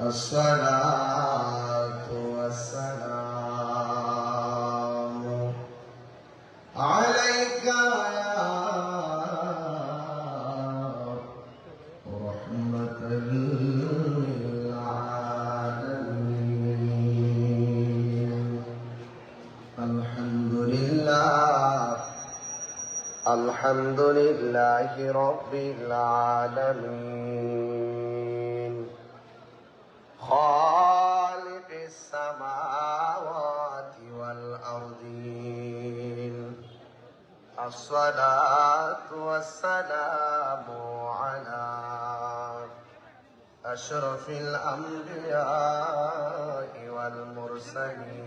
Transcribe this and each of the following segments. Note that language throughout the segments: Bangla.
الصلاة والسلام عليك يا رحمة للعالمين الحمد لله. الحمد لله رب العالمين. الصلاة والسلام على أشرف الأنبياء والمرسلين.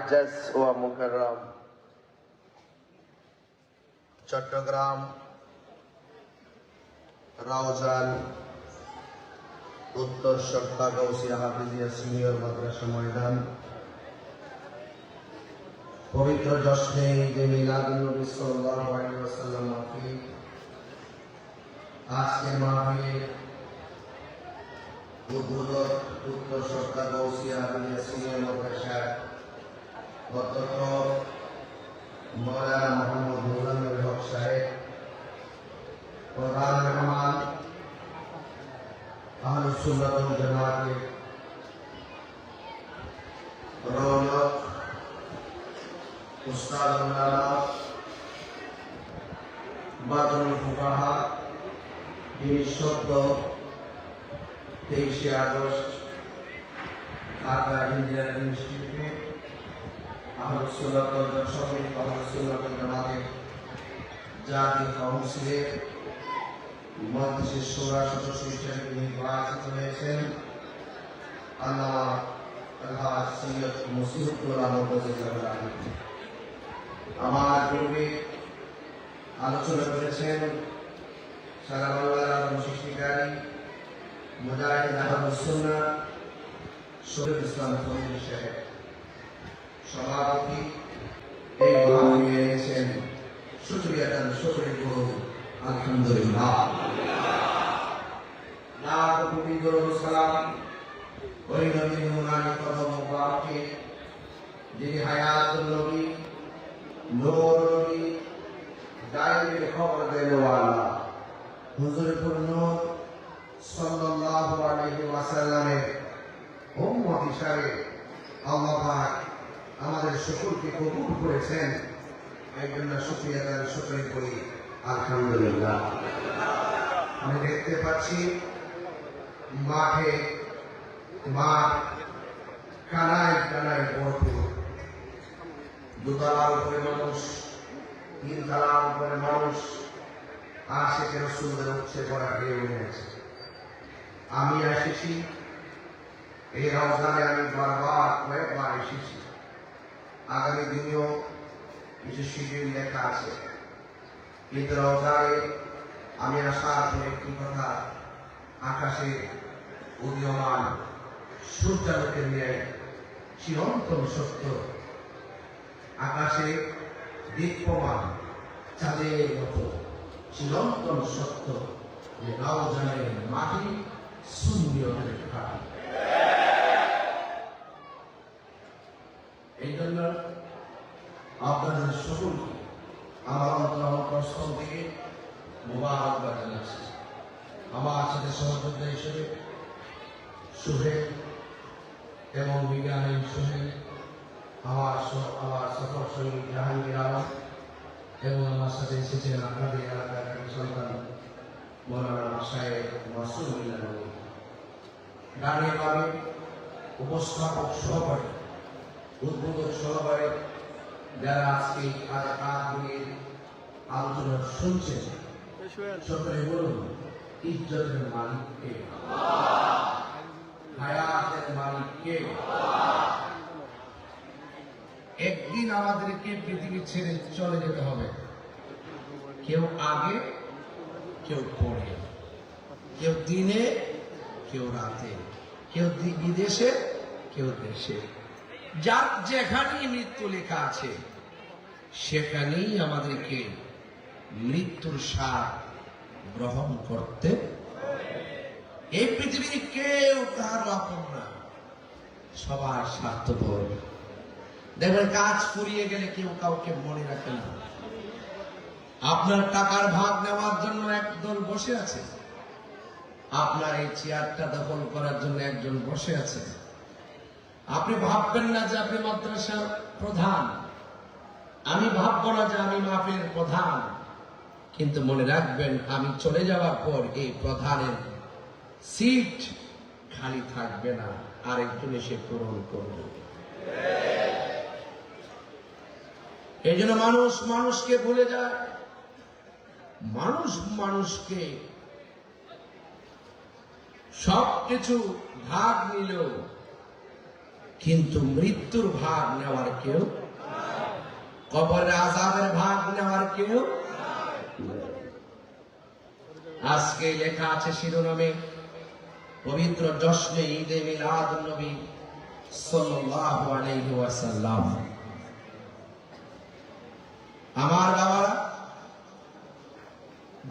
মুআজ্জাজ ও মুকাররম চট্টগ্রাম রাউজান উত্তর সত্তা গৌসিয়া হাফিজিয়া সিনিয়র মাদ্রাসা ময়দান পবিত্র জশ্নে ঈদে মিলাদুন নবী সাল্লাল্লাহু আলাইহি ওয়াসাল্লাম মাহফিল আজকে মাহফিল উদ্বোধক উত্তর সরকার গৌসিয়া হাফিজিয়া সিনিয়র মাদ্রাসার অধ্যক্ষ মৌলানা মোহাম্মদ মুজাম্মিল হক সাহেব, প্রধান মেহমান আহলুস সুন্নাত ওয়াল জামাতের রৌনক উস্তাদ উলামা বাদরুল ফুকাহা, যিনি সদ্য তেইশে আগস্ট ঢাকা ইঞ্জিনিয়ারিং ইনস্টিটিউটে আহমদুল্লাহ সমিত আহমদুল্লাহ জামাতের জাতীয় কাউন্সিলের মন্ত্রী সুরা সদস্য হিসেবে নির্বাচিত হয়েছেন আল্লামা আলহাজ সৈয়দ মুসিবুল আহমদ আমার প্রিয় এসেছেন সারা বাংলার আলম সৃষ্টিকারী মুজাহিদ আহমদ সুন্না শরীফ ইসলাম ফজল সাহেব। সভাপতি, এই মহামণি এনেছেন সুচরিয়া চান সুচরি করুন আলহামদুলিল্লাহ। লাখ কোটি দরুদ সালাম ওই নবীর নুরানি কদম মুবারকে, যিনি হায়াতুল নবী, নূর নবী দাইমের খবর দেওয়ালা হুজুরপুর নূর সাল্লাল্লাহু আলাইহি ওয়াসাল্লামের উম্মত হিসাবে আল্লাহ পাক আমাদের সকলকে কবুল করেছেন। এই জন্য তার শুক্রিয়া করি আলহামদুলিল্লাহ। আমি দেখতে পাচ্ছি মাঠে মাঠ কানায় কানায় ভরপুর। দোতলার উপরে মানুষ তিন তলার উপরে মানুষ সেখানে সুন্দর উঠছে পড়া ঢেউ উঠেছে। আমি এসেছি এই রমজানে আমি বারবার কয়েকবার এসেছি। আগামী দিনেও কিছু শিডিউল লেখা আছে। কিন্তু রমজানে আমি আশা পর একটি কথা আকাশে উদীয়মান সূর্যালোকের ন্যায় চিরন্তন সত্য। আকাশে দীপ্যমান চাঁদের মতো চিরন্তন সত্য। যে রমজানের মাটি সুন্দর ঘাটি এই জন্য আপনাদের সকলকে আমার অন্তর থেকে মোবারকবাদ জানাচ্ছি। আমার সাথে সহযোদ্ধা হিসেবে এবং বিজ্ঞানী সুহেল আমার আমার সফর সঙ্গী জাহাঙ্গীর আলম এবং আমার সাথে এসেছেন আপনাদের এলাকার সন্তান মৌলানা সাহেব গানের বাবে উপস্থাপক সহকারী উদ্বোধক সহকারী যারা আজকে কাজগুলির আলোচনা শুনছেন, সকলে বলুন, ইজ্জতের মালিক কে? হায়াতের মালিক কে? একদিন আমাদেরকে পৃথিবী ছেড়ে চলে যেতে হবে। কেউ আগে, কেউ পরে। কেউ দিনে, কেউ রাতে। কেউ বিদেশে, কেউ দেশে। যার যেখানেই মৃত্যু লেখা আছে, সেখানেই আমাদেরকে মৃত্যুর স্বাদ গ্রহণ করতে এই পৃথিবীর কেউ কার আপন না, সবার স্বার্থপর। দেখবেন কাজ ফুরিয়ে গেলে কেউ কাউকে মনে রাখে না। আপনার টাকার ভাগ নেওয়ার জন্য একদল বসে আছে। আপনার এই চেয়ারটা দখল করার জন্য একজন বসে আছে। আপনি ভাববেন না যে আপনি মাদ্রাসার প্রধান। আমি ভাববো না যে আমি মাহফিলের প্রধান। কিন্তু মনে রাখবেন, আমি চলে যাওয়ার পর এই প্রধানের সিট খালি থাকবে না। আরেকজন এসে পূরণ করবে। এই জন্য মানুষ মানুষকে ভুলে যায়। মানুষ মানুষকে সবকিছু ভাগ নিল কিন্তু মৃত্যুর ভাগ নেওয়ার কেউ কবরের আজাদের ভাগ নেওয়ার কেউ আজকে লেখা আছে শিরোনামে পবিত্র জশ্নে ঈদে মিলাদ নবী সাল্লাল্লাহু আলাইহি ওয়াসাল্লাম। আমার বাবারা,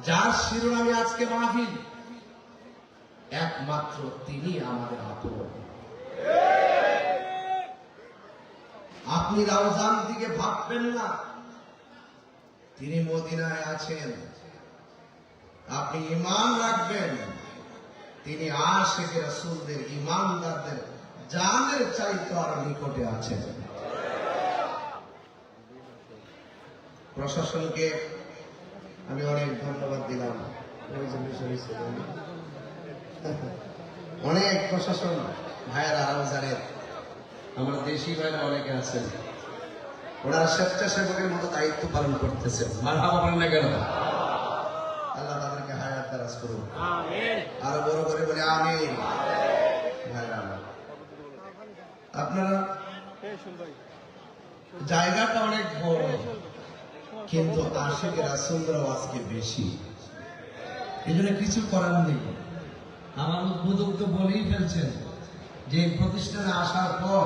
যার শিরোনামে আজকে মাহফিল, একমাত্র তিনি আমাদের আপন আপনি রাউজান দিকে ভাববেন না। তিনি মদিনায় আছেন। আপনি ইমান রাখবেন। তিনি আশেখ রসুলদের ইমানদারদের জানের চাইতে আর নিকটে আছেন। প্রশাসনকে আমি অনেক ধন্যবাদ দিলাম। অনেক প্রশাসন, ভাইয়েরা রমজানের আমার দেশি ভাইরা অনেকে আছেন। ওনারা স্বেচ্ছাসেবকের মতো দায়িত্ব পালন করতেছে বলেন না কেন? আল্লাহ তাদেরকে হায়াত দারাজ করুন। আরও বড় করে বলে আমি আপনারা জায়গাটা অনেক বড় কিন্তু আশেখ রাসুলরাও আজকে বেশি। এই জন্য কিছু করার নেই। আমার উদ্বোধক তো বলেই ফেলছেন যে প্রতিষ্ঠানে আসার পর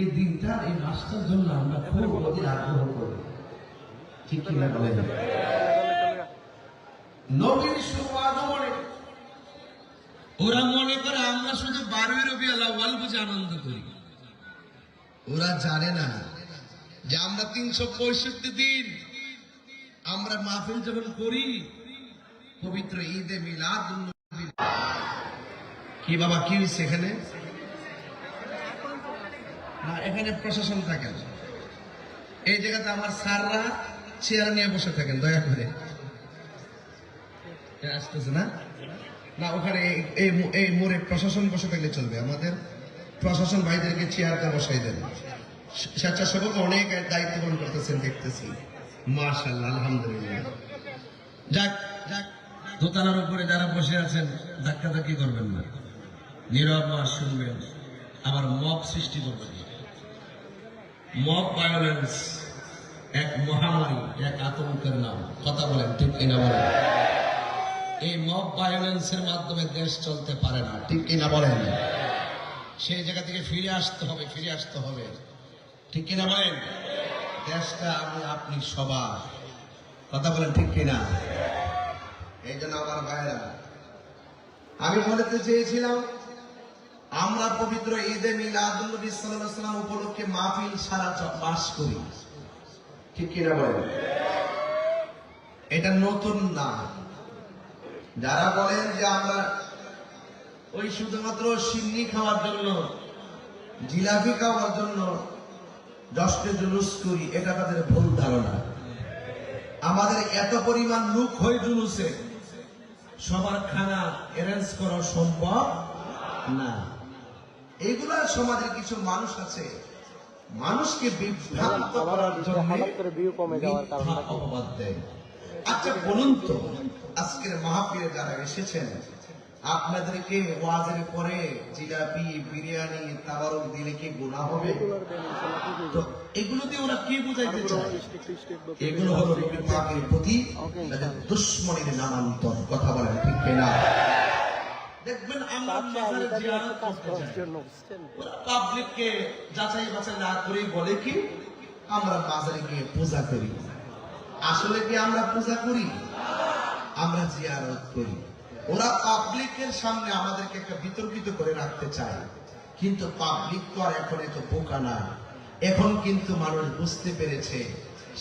এই দিনটা, এই মাসটার জন্য আমরা খুব অধীর আগ্রহ করি। ঠিক কিনা বলেন? নবীর আগমনে ওরা মনে করে আমরা শুধু বারোই রবি আল্লাহ বুঝে আনন্দ করি। ওরা জানে না যে আমরা তিনশো পঁয়ষট্টি দিন আমরা মাহফিল যখন করি, পবিত্র ঈদে মিলাদ কি বাবা, কি হয়েছে এখানে? না এখানে প্রশাসন থাকেন। এই জায়গাতে আমার স্যাররা চেয়ার নিয়ে বসে থাকেন, দয়া করে। আসতেছে না? না, ওখানে এই- মোড়ে প্রশাসন বসে থাকলে চলবে। আমাদের প্রশাসন ভাইদেরকে চেয়ারটা বসাই দেন। স্বেচ্ছাসেবক অনেক দায়িত্ব পালন করতেছেন, দেখতেছি। মার্শাল্লাহ আলহামদুলিল্লাহ। যাক যাক দোতলার উপরে যারা বসে আছেন ধাক্কা ধাক্কি করবেন না। নীরব মাস শুনবেন, আবার মব সৃষ্টি করবেন। মব ভায়োলেন্স এক মহামারী, এক আতঙ্কের নাম। কথা বলেন, ঠিক কিনা বলেন? এই মব ভায়োলেন্সের মাধ্যমে দেশ চলতে পারে না, ঠিক কিনা বলেন? সেই জায়গা থেকে ফিরে আসতে হবে, ফিরে আসতে হবে। ঠিক কিনা বলেন? দেশটা আমি, আপনি সবার। কথা বলেন, ঠিক কিনা? এই জন্য আমার ভাইরা আমি বলতে চেয়েছিলাম আমরা পবিত্র ঈদে মিলাদুল্নবী সাল্লাল্লাহু উপলক্ষে মাহফিল সারা মাস করি। ঠিক কিনা বলেন? এটা নতুন না। যারা বলেন যে আমরা ওই শুধুমাত্র সিন্নি খাওয়ার জন্য, জিলাপি খাওয়ার জন্য দশটে জুলুস করি, এটা তাদের ভুল ধারণা। আমাদের এত পরিমাণ লোক হয় জুলুসে, সবার খানা অ্যারেঞ্জ করা সম্ভব না। এগুলা সমাজের কিছু মানুষ আছে মানুষকে বিভ্রান্ত করার জন্য? অপবাদ দেয়। আচ্ছা বলুন তো আজকের মাহফিলে যারা এসেছেন আপনাদেরকে ওয়াজের পরে জিলাপি বিরিয়ানি তাবারক দিলে কি গুণা হবে? তো এগুলোতে ওরা কি বুঝাইতে চায়? এগুলো হলো পাকের প্রতি তাদের দুশ্মনের নামান্তর কথা বলেন ঠিক কিনা? দেখবেন আমরা মাজারে জিয়ারত করতে যাই ওরা পাবলিককে যাচাই বাছাই না করেই বলে কি আমরা বাজারে গিয়ে পূজা করি। আসলে কি আমরা পূজা করি? আমরা জিয়ারত করি। ওরা পাবলিকের সামনে আমাদেরকে একটা বিতর্কিত করে রাখতে চায়। কিন্তু পাবলিক তো আর এখন এত বোকা না। এখন কিন্তু মানুষ বুঝতে পেরেছে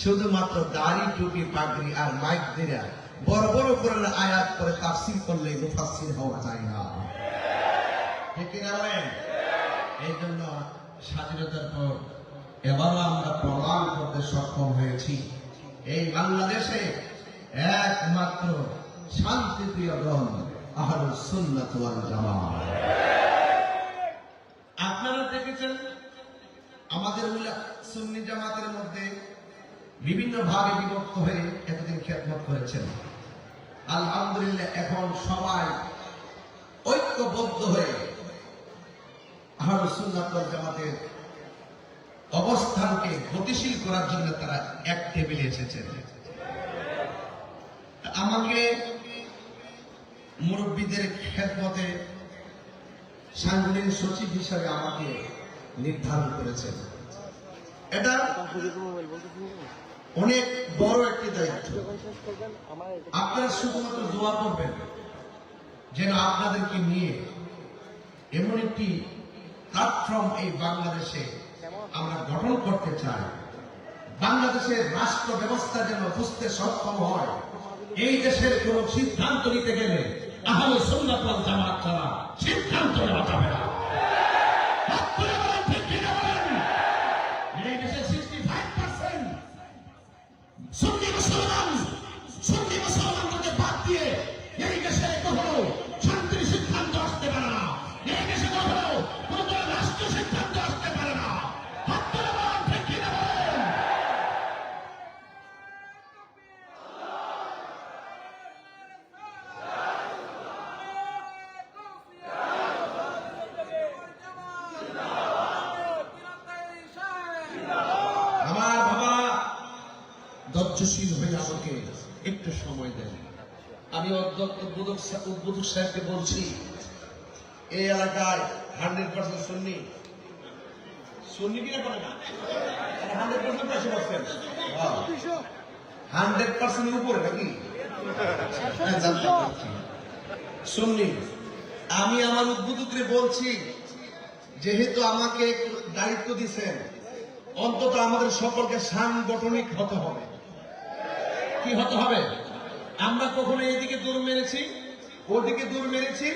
শুধুমাত্র দাড়ি টুপি পাগড়ি আর মাইক দিয়ে বড় বড় করে আয়াত করে তাফসির করলে মুফাসসির হওয়া যায় না। ঠিক কিনা বলেন? এই জন্য স্বাধীনতার পর এবারও আমরা প্রমাণ করতে সক্ষম হয়েছি। এই বাংলাদেশে একমাত্র শান্তিপ্রিয় দল আহলুস সুন্নাত জামাত। আপনারা দেখেছেন, আমাদের সুন্নি জামাতের মধ্যে বিভিন্ন ভাগে বিভক্ত হয়ে এতদিন খেদমত করেছেন। আলহামদুলিল্লাহ, এখন সবাই ঐক্যবদ্ধ হয়ে ওয়াল জামাতের অবস্থানকে গতিশীল করার জন্য তারা এক টেবিলে এসেছেন। আমাকে মুরব্বীদের খেদমতে সাংগঠনিক সচিব হিসাবে আমাকে নির্ধারণ করেছেন। এটা অনেক বড় একটি দায়িত্ব। আপনারা শুধুমাত্র দোয়া করবেন, যেন আপনাদেরকে নিয়ে এমন একটি প্ল্যাটফর্ম এই বাংলাদেশে আমরা গঠন করতে চাই। বাংলাদেশের রাষ্ট্র ব্যবস্থা যেন বুঝতে সক্ষম হয়। এই দেশের কোন সিদ্ধান্ত নিতে গেলে আহলে সুন্নাত ওয়াল জামাত ছাড়া সিদ্ধান্ত নেওয়া যাবে না। ধৈর্যশীল হয়ে আমাকে একটু সময় দেন। আমি উদ্বোধক উদ্বোধক সাহেবকে বলছি, এই এলাকায় হান্ড্রেড পার্সেন্ট শুননি হ্যাঁ। শুননি আমি আমার উদ্বোধকরে বলছি, যেহেতু আমাকে দায়িত্ব দিছেন অন্তত আমাদের সকলকে সাংগঠনিক হতে হবে। কি হতে হবে? আমরা কখনো এদিকে দূর মেরেছি, ওদিকে দূর মেরেছি,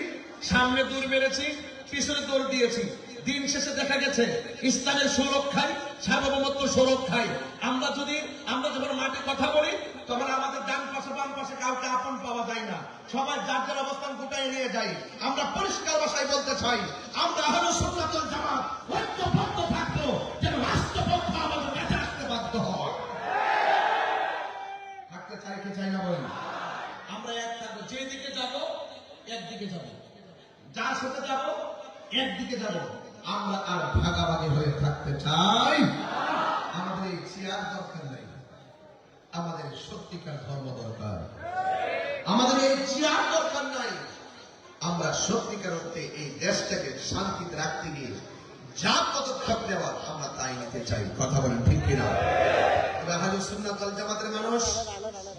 সামনে দূর মেরেছি, পিছনে দৌড় দিয়েছি। দিন শেষে দেখা গেছে ইসলামের সুরক্ষায়, সার্বভৌমত্ব সুরক্ষায়। আমরা যদি আমরা যখন মাঠে কথা বলি, তখন আমাদের ডান পাশে, বাম পাশে কাউকে আপন পাওয়া যায় না। সবাই যার যার অবস্থান গোটায় নিয়ে যাই আমরা পরিষ্কার ভাষায় বলতে চাই, আমরা হলো সুন্নাতুল জামাত। একদিকে যাব। যার সাথে যাব, একদিকে যাব। আমরা আর ভাগাভাগি হয়ে থাকতে চাই। আমাদের এই চেয়ার দরকার নাই। আমাদের সত্যিকার ধর্ম দরকার। আমাদের এই চেয়ার দরকার নাই। আমরা সত্যিকার অর্থে এই দেশটাকে শান্তিতে রাখতে গিয়ে যা পদক্ষেপ নেওয়ার আমরা তাই নিতে চাই। কথা বলেন ঠিক কিনা? জামাতের মানুষ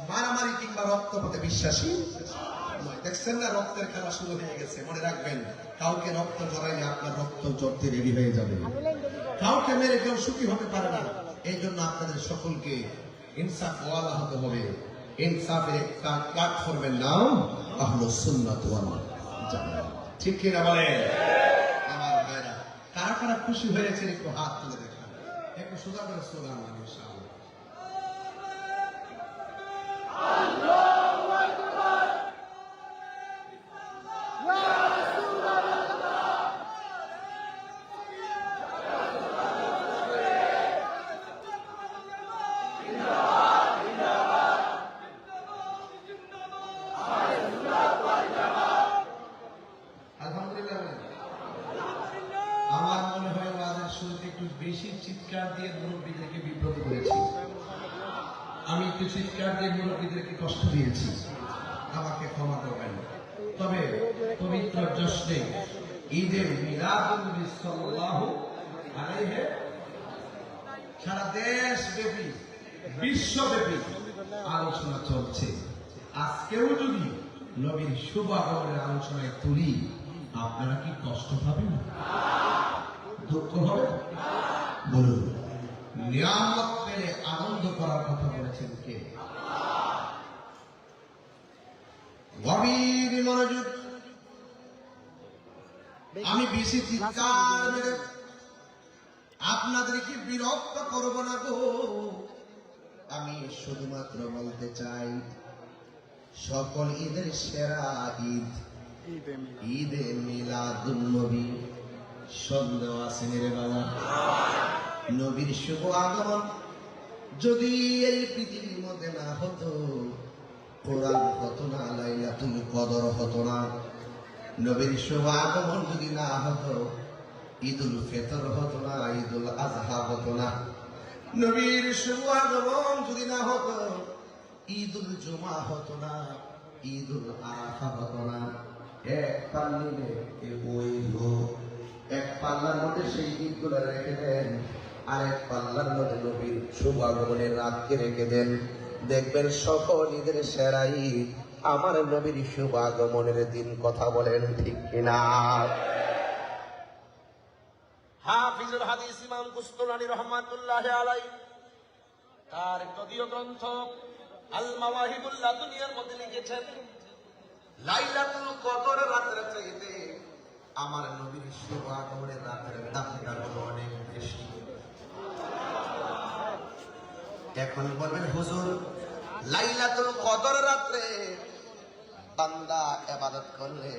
মারামারি কিংবা রক্তপথে বিশ্বাসী? নয়। দেখছেন না, রক্তের খেলা শুরু হয়ে গেছে, মনে রাখবেন। কাউকে রক্ত জড়াইলে আপনার রক্ত জড়তে রেডি হয়ে যাবে। কাউকে মেরে কেউ সুখী হতে পারে না। এই জন্য আপনাদের সকলকে ইনসাফ ওয়ালা হতে হবে। ইনসাফের প্ল্যাটফর্মের নাম আহলো সুন্নাত ঠিক কিনা বলেন? আমার ভাইরা, কারা কারা খুশি হয়েছেন, একটু হাত তুলে দেখান। একটু সোজা করে স্লোগান মানে চিৎকার দিয়ে মুরব্বীদেরকে কষ্ট দিয়েছি। আমাকে ক্ষমা করবেন। তবে পবিত্র জশ্নে ঈদে মিলাদুল নবী সাল্লাল্লাহু সারা দেশ ব্যাপী বিশ্বব্যাপী আলোচনা চলছে। আজকেও যদি নবীর শুভ আগমনের আলোচনায় তুলি, আপনারা কি কষ্ট পাবেন? দুঃখ হবে? বলুন। নিয়ামত পেলে আনন্দ করার কথা বলেছেন কে? গভীর মনোযোগ। আমি বেশি চিৎকার মেরে আপনাদেরকে বিরক্ত করব না গো। আমি শুধুমাত্র বলতে চাই, সকল ঈদের সেরা ঈদ, ঈদে মিলাদুল নবী, সন্দেহ আসেন রে বাবা। নবীর শুভ আগমন যদি এই পৃথিবীর মধ্যে না হতো, কোরআন হতো না, লাইলাতুল কদর হতো না, নবীর শুভ আগমন যদি না হতো, ঈদুল ফিতর হতো না, ঈদুল আজহা হতো না, নবীর শুভ আগমন যদি না হতো, ঈদুল জুমা হতো না, ঈদুল আরাফা হতো না, এক পাল্লিলে এ ওই লোক, এক পাল্লার মধ্যে সেই ঈদগুলো রেখে দেন। আর এক পাল্লার মধ্যে নবীর শুভ আগমনের রাতকে রেখে দেন। দেখবেন সকল ঈদের সেরা ঈদ আমার নবীর শুভ আগমনের দিন কথা বলেন ঠিক কিনা? তার গ্রন্থ দুনিয়ার আমার নবীর শুভ আগমনের রাতের হলো অনেক বেশি। এখন বলবেন, হুজুর, লাইলাতুল কদর রাত্রে বান্দা এবাদত করলে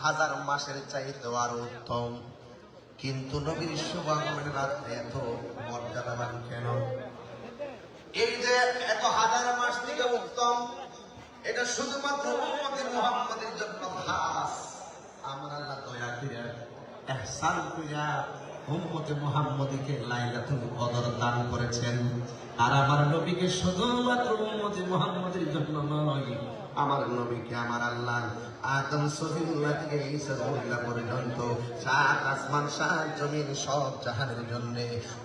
হাজার মাসের চাইতে আরও উত্তম। কিন্তু নবীর শুভ আগমনের রাত্রে এত মর্যাদাবান কেন? এই যে এত হাজার মাস থেকে উত্তম, এটা শুধুমাত্র উম্মতে মোহাম্মদের জন্য খাস। আমার আল্লাহ দয়া করিয়া, এহসান করিয়া উম্মতে মুহাম্মদীকে লাইলাতুল কদর দান করেছেন। আর আমার নবীকে শুধুমাত্র উম্মতে মুহাম্মদের জন্য নয় আমার নবীকে, আমার আল্লাহ। আদম পর্যন্ত সাত আসমান, সাত জমিন সব জাহানের জন্য।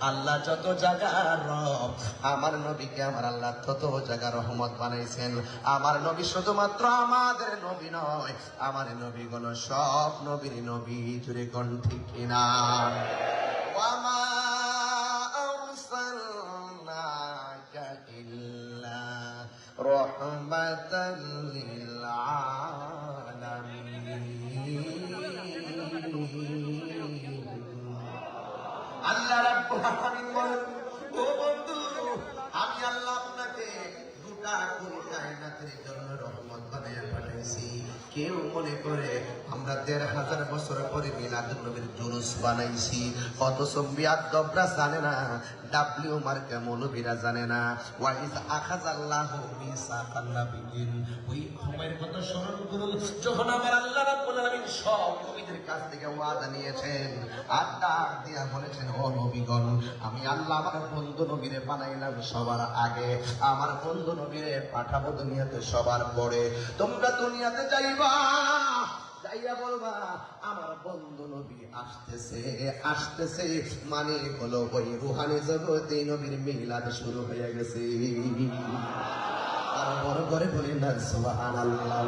আল্লাহ যত জায়গার রব, আমার নবীকে, আমার আল্লাহ তত রহমত বানাইছেন। আমার নবী শুধুমাত্র আমাদের নবী নয়, আমার নবী গুলো সব নবীর নবী, জুড়ে কোন ঠিক কিনা ওয়ামা رحمة للعالمين আল্লাহ রাব্বুল আলামিন বলেন ও বন্ধু আমি আল্লাহ আপনাকে গোটা কুল কায়নাতের জন্য রহমত বানাইয়া পাঠাইছি কেউ মনে করে আমরা দেড় হাজার বছর পরে মিলাদ নবীর জুলুস বানাইছি। অথচ বিয়াদ্দবরা জানে না, ডাব্লিউ মার্কা মৌলবীরা জানে না। ওয়াইজ আখাজ আল্লাহ নাবিয়িন ওই সময়ের কথা স্মরণ যখন আমার আল্লাহ রাব্বুল আলামিন সব নবীদের কাছ থেকে ওয়াদা নিয়েছেন আর দিয়া বলেছেন, ও নবীগণ, আমি আল্লাহ আমার বন্ধু নবীরে বানাইলাম সবার আগে। আমার বন্ধু নবীরে পাঠাবো দুনিয়াতে সবার পরে। তোমরা দুনিয়াতে যাইবা যাইয়া বলবা, আমার বন্ধু নবী আসতেছে। আসতেছে মানে হলো ওই রুহানি জগতে নবীর মিলাদ শুরু হয়ে গেছে। আর বড় করে বলি না, সুবহানাল্লাহ।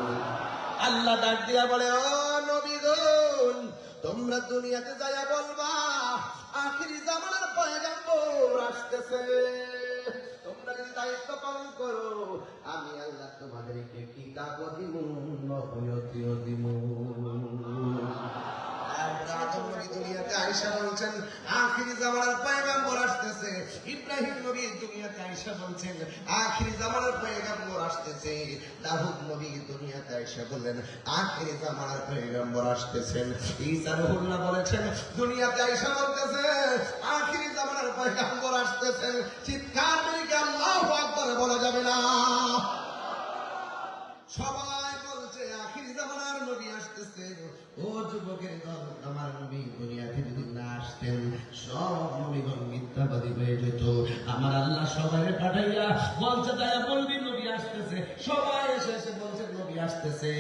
আল্লাহ ডাক দিয়া বলে, ও নবীগণ তোমরা দুনিয়াতে যাইয়া বলবা, আখিরি জামানার পয়গাম্বর আসতেছে। তোমরা দায়িত্ব পালন করো, আমি আল্লাহ তোমাদেরকে কিতাব দিমু নবুয়তিও দিমু আদম নবী আয়েশা বলছেন, আখিরি জামানার পয়গাম্বর আসতেছে। ইব্রাহিম নবী দুনিয়াতে আয়েশা বলছেন, আখিরি জামানার পয়গাম্বর আসতেছে। দাউদ নবী দুনিয়াতে আয়েশা বললেন, আখিরি জামানার পয়গাম্বর আসতেছেন। ঈসা রুহুল্লাহ বলেছেন, দুনিয়াতে আয়েশা বলতেছে, আখিরি জামানার পয়গাম্বর আসতেছেন। চিৎকার করে আল্লাহু আকবার বলা যাবে না সবাই বলছে আখির জামানার নবী আসতেছে ও যুবকের দল, আমার নবী দুনিয়াতে যদি না আসতেন, সব নবীগণ মিথ্যাবাদী হয়ে যেত। আমার আল্লাহ সবাই পাঠাইয়া বলছে তাই বলবি নবী আসতেছে। সবাই এসে এসে বলছে, নবী আসতেছে।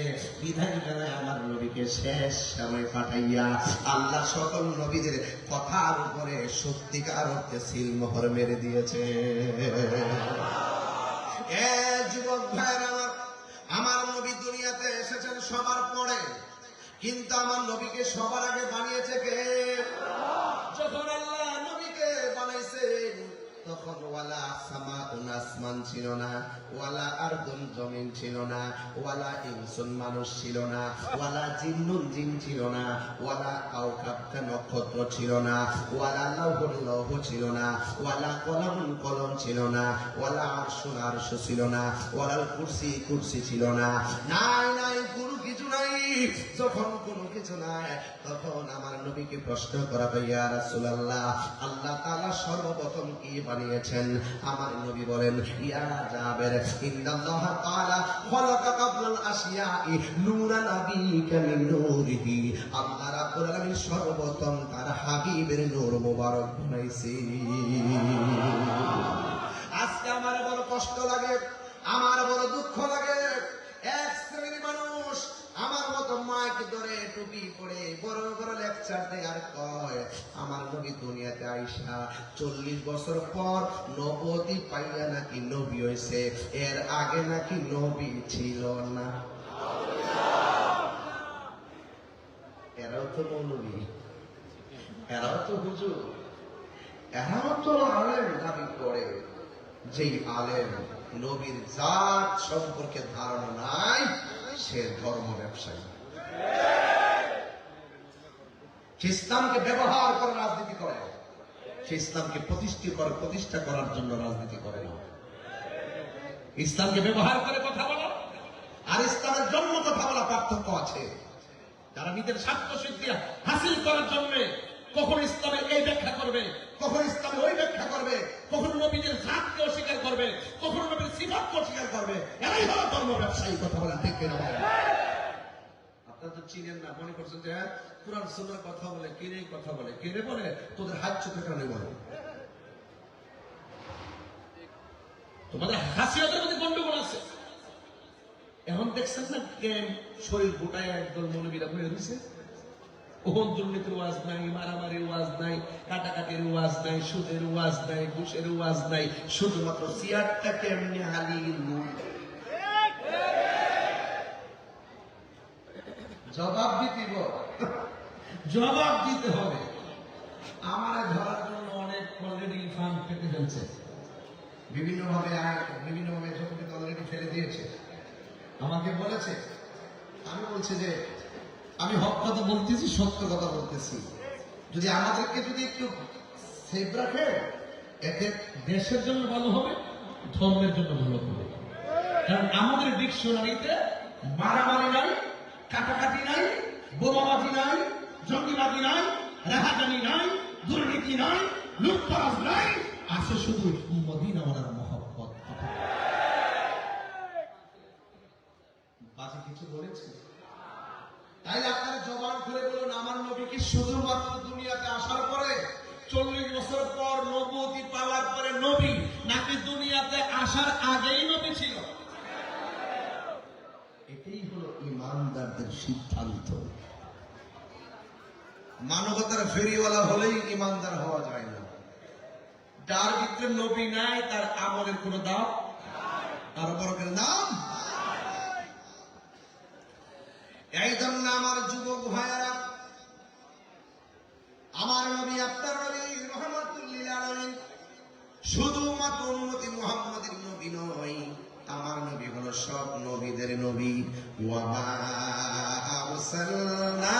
বিধানী বেলায় আমার নবীকে শেষ সময় পাঠাইয়া আল্লাহ সকল নবীদের কথার উপরে সত্যিকার অর্থে সিল মোহর মেরে দিয়েছে। এ যুবক ভাইয়ের আমার আমার নবী দুনিয়াতে এসেছেন সবার পরে। কিন্তু আমার নবীকে সবার আগে বানিয়েছে কে? যখন তখন ওয়ালা সামা উন আসমান ছিল না, ওয়ালা আরদুন জমিন ছিল না, ওয়ালা ইনসুন মানুষ ছিল না, ওয়ালা জিন্নুন জিন ছিল না, ওয়ালা কাউকাবকা নক্ষত্র ছিল না, ওয়ালা লৌহুল লৌহ ছিল না, ওয়ালা কলমুন কলম ছিল না, ওয়ালা আরশুন আরশ ছিল না, ওয়ালাল কুরসি কুরসি ছিল না। নাই নাই, কোনো কিছু নাই। যখন কোনো কিছু নাই, তখন আমার নবীকে প্রশ্ন করা হইয়া রাসূলুল্লাহ, আল্লাহ তাআলা সর্বপ্রথম কি বানিয়েছেন। আমার নবী বলেন, ইয়া জাবের, ইন্নাল্লাহ তাআলা মিন নূরিহি। আল্লাহ রাব্বুল আলামিন সর্বপ্রথম তার হাবিবের নূর মোবারক বানাইছে। আজকে আমার বড় কষ্ট লাগে, আমার বড় দুঃখ লাগে। এক শ্রেণির মানুষ আমার মতো মাইক ধরে টুপি পরে বড় বড় লেকচার দেয় আর কয় আমার নবী দুনিয়াতে আইসা চল্লিশ বছর পর নবতী পাইয়া নাকি নবী হয়েছে এর আগে নাকি নবী ছিল না। এরাও তো মৌলবী। এরাও তো হুজুর। এরাও তো আলেম দাবি করে যেই আলেম নবীর জাত সম্পর্কে ধারণা নাই, সে ধর্ম ব্যবসায়ী। সে ইসলামকে ব্যবহার করে রাজনীতি করে। সে ইসলামকে প্রতিষ্ঠিত করে, প্রতিষ্ঠা করার জন্য রাজনীতি করে না। ইসলামকে ব্যবহার করে কথা বলো। আর ইসলামের জন্য কথা বলা পার্থক্য আছে। যারা নিজের স্বার্থ সিদ্ধি হাসিল করার জন্য কখন ইসলামের এই ব্যাখ্যা করবে, কখন ইসলামের ওই ব্যাখ্যা করবে, কখন নবীদের জাতকে অস্বীকার করবে, কখন নবীর সিফাতকে অস্বীকার করবে। এরাই হলো ধর্ম ব্যবসায়ী কথা বলা ঠিক কিনা? তো চিনেন না, মনে করছেন যে হ্যাঁ কোরআন সুন্নাহর কথা বলে কথা বলে বলে? তোদের হাত বলে। তোমাদের মধ্যে গন্ডগোল আছে। এখন দেখছেন না কেন শরীর গোটায় একদল মনোবীরা হয়ে রয়েছে ওহন দুর্নীতির ওয়াজ নাই, মারামারির ওয়াজ নাই, কাটাকাটির ওয়াজ নাই, সুদের ওয়াজ নাই, ঘুষের ওয়াজ নাই, শুধুমাত্র চেয়ারটা কেমনি হালির জবাব দিতে জবাব দিতে হবে। আমার ধরার জন্য অনেক অলরেডি ফান্ড পেতে ফেলছে। বিভিন্নভাবে বিভিন্নভাবে জগৎকে অলরেডি ফেলে দিয়েছে। আমাকে বলেছে, আমি বলছি যে, আমি হক কথা বলতেছি, সত্য কথা বলতেছি। যদি আমাদেরকে যদি একটু সেফ রাখে, এতে দেশের জন্য ভালো হবে, ধর্মের জন্য ভালো হবে। কারণ আমাদের ডিকশনারিতে মারামারি নাই কাটাকাটি নাই, বোমাবাজি নাই, জঙ্গিবাজি নাই, রেহাজানি নাই, দুর্নীতি নাই লুটপাস নাই, আছে শুধু মদিনা ওনার মহব্বত। বাজে কিছু বলেছে? তাই আপনারা জবান খুলে বলুন, আমার নবী কি শুধুমাত্র দুনিয়াতে আসার পরে চল্লিশ বছর পর নবতি পাওয়ার পরে নবী নাকি দুনিয়াতে আসার আগেই নবী ছিল এটাই হলো ইমানদারদের সিদ্ধান্ত। মানবতার ফেরিওয়ালা হলেই ইমানদার হওয়া যায় না। যার ভিতরে নবী নাই, তার আমলের কোনো দাম আর বড় করে নাম এই জন্য আমার যুবক ভাইয়ারা, আমার নবী আপনার নবী রহমতুল্লিল শুধুমাত্র উন্নতি মুহাম্মদের নবী নয়। আমার নবী হলো সব নবীদের নবী। ওয়া মা আরসালনা